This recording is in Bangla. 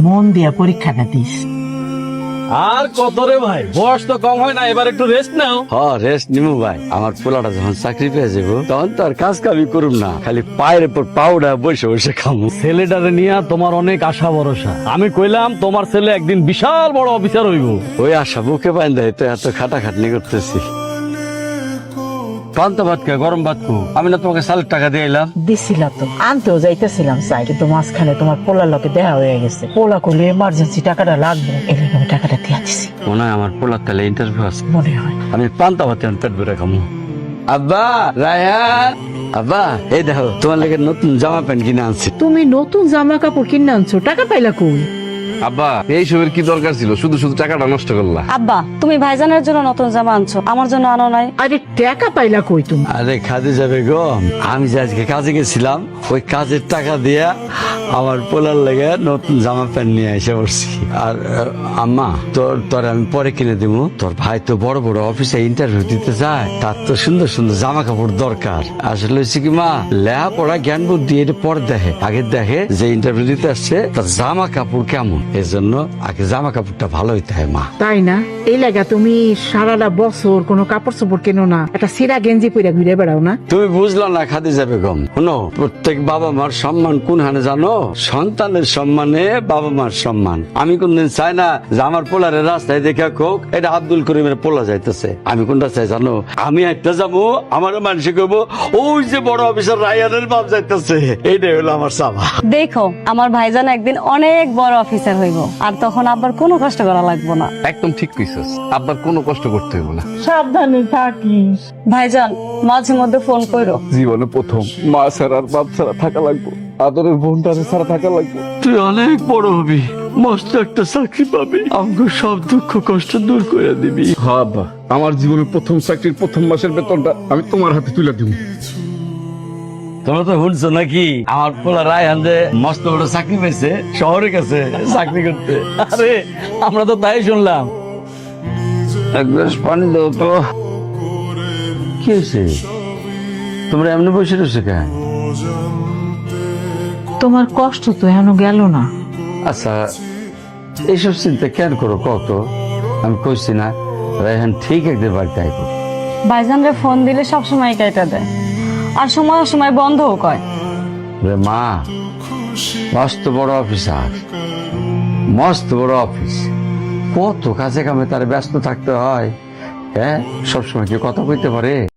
মন দিয়া পরীক্ষাটা দিস আর কত রে ভাই? বয়স তো কম হয় না এবার একটু রেস্ট নাও। হ রেস্ট নিমু ভাই। আমার পোলাটা যখন চাকরি পেয়ে যাব তখন তো আর কাজ কামি করুম না। খালি পায়ের উপর পাউডার বসে বসে খামু। ছেলেটারে নিয়ে তোমার অনেক আশা ভরসা। আমি কইলাম তোমার ছেলে একদিন বিশাল বড় অফিসার হইব। ওই আশা বুকে পাইন দেয় তো এত খাটাখাটনি করতেছি। পান্তা ভাত কে গরম ভাত কো আমি না তোমাকে সালের টাকা দিয়ে এলাম। দিছিল তো। আনতেও যাইতেছিলাম চাই কিন্তু মাঝখানে তোমার পোলার লোকে দেখা হয়ে গেছে। পোলা করলে এমার্জেন্সি টাকাটা লাগবে। এলে আমি টাকাটা দিয়ে দিছি। মনে হয় আমার পোলার তাহলে ইন্টারভিউ আছে। মনে হয়। আমি পান্তা ভাত এখন পেট ভরে খামু আব্বা রায়হান আব্বা এই দেখো তোমার লেগে নতুন জামা প্যান্ট কিনে আনছি। তুমি নতুন জামা কাপড় কিনে আনছো টাকা পাইলা কই? আব্বা এই সবের কি দরকার ছিল? শুধু শুধু টাকাটা নষ্ট করলা। আব্বা তুমি ভাইজানের জন্য নতুন জামা আনছো। আমার জন্য আনো নাই। আরে টাকা পাইলা কই তুমি? আরে খাদে যাবে গো আমি যে আজকে কাজে গেছিলাম ওই কাজের টাকা দিয়া আমার পোলার লেগে নতুন জামা প্যান্ট নিয়ে এসে পড়ছি। আর আম্মা তোর তোর আমি পরে কিনে দিব তোর ভাই তো বড় বড় অফিসে ইন্টারভিউ দিতে যায়। তার তো সুন্দর সুন্দর জামা কাপড় দরকার। আসলে হচ্ছে কি মা লেহা পড়া জ্ঞান বুদ্ধি এটা পরে দেখে। আগে দেখে যে ইন্টারভিউ দিতে আসছে তার জামা কাপড় কেমন? এজন্য আগে জামা কাপড়টা ভালো হইতে হয় মা। তাই না? এই লাগা তুমি সারাটা বছর কোনো কাপড় চোপড় কেনো না একটা সিরা গেঞ্জি পরে ঘুরে বেড়াও না? তুমি বুঝলো না খাদি যাবে গম শোনো প্রত্যেক বাবা মার সম্মান কোন হানে জানো? সন্তানের সম্মানে বাবা মার সম্মান। আমি কোনদিন চাই না যে আমার পোলারের রাস্তায় দেখে কোক এটা আব্দুল করিমের পোলা যাইতেছে। আমি কোনটা চাই জানো? আমি একটা যাব আমার মানুষে কইব ওই যে বড় অফিসার রায়ানের বাপ যাইতেছে। এইটাই হলো আমার চাওয়া। দেখো আমার ভাইজান একদিন অনেক বড় অফিসার হইব। আর তখন আবার কোনো কষ্ট করা লাগবে না। একদম ঠিক কইছস। আব্বার কোনো কষ্ট করতে হইব না। সাবধানে থাকিস ভাইজান মাঝে মধ্যে ফোন করো জীবনে প্রথম মা ছাড়া আর বাপ ছাড়া থাকা লাগবো। আদরের ছাড়া থাকা লাগবো। তুই অনেক বড় হবি। মস্ত একটা চাকরি পাবি। আমাকে সব দুঃখ কষ্ট দূর করে দিবি। হ্যাঁ আমার জীবনের প্রথম চাকরির প্রথম মাসের বেতনটা আমি তোমার হাতে তুলে দিব। তোমরা তো শুনছো নাকি? আমার পোলা রায়হান যে মস্ত বড় চাকরি পেয়েছে শহরে কাছে চাকরি করতে। আরে আমরা তো তাই শুনলাম। এক গ্লাস পানি দাও তো। কি হয়েছে? তোমরা এমনি বসে রয়েছে কেন? তোমার কষ্ট তো এখনও গেল না। আচ্ছা এইসব চিন্তা কেন করো? কত আমি কইছি না রায়হান ঠিক একদিন বাড়িতে আইব। ভাইজানরে ফোন দিলে সবসময় কেটে দেয়। আর সময় সময় বন্ধ কয়। রে মা, মস্ত বড় অফিসার, মস্ত বড় অফিস। কত কাছে কামে তার ব্যস্ত থাকতে হয় হ্যাঁ? সবসময় কি কথা কইতে পারে?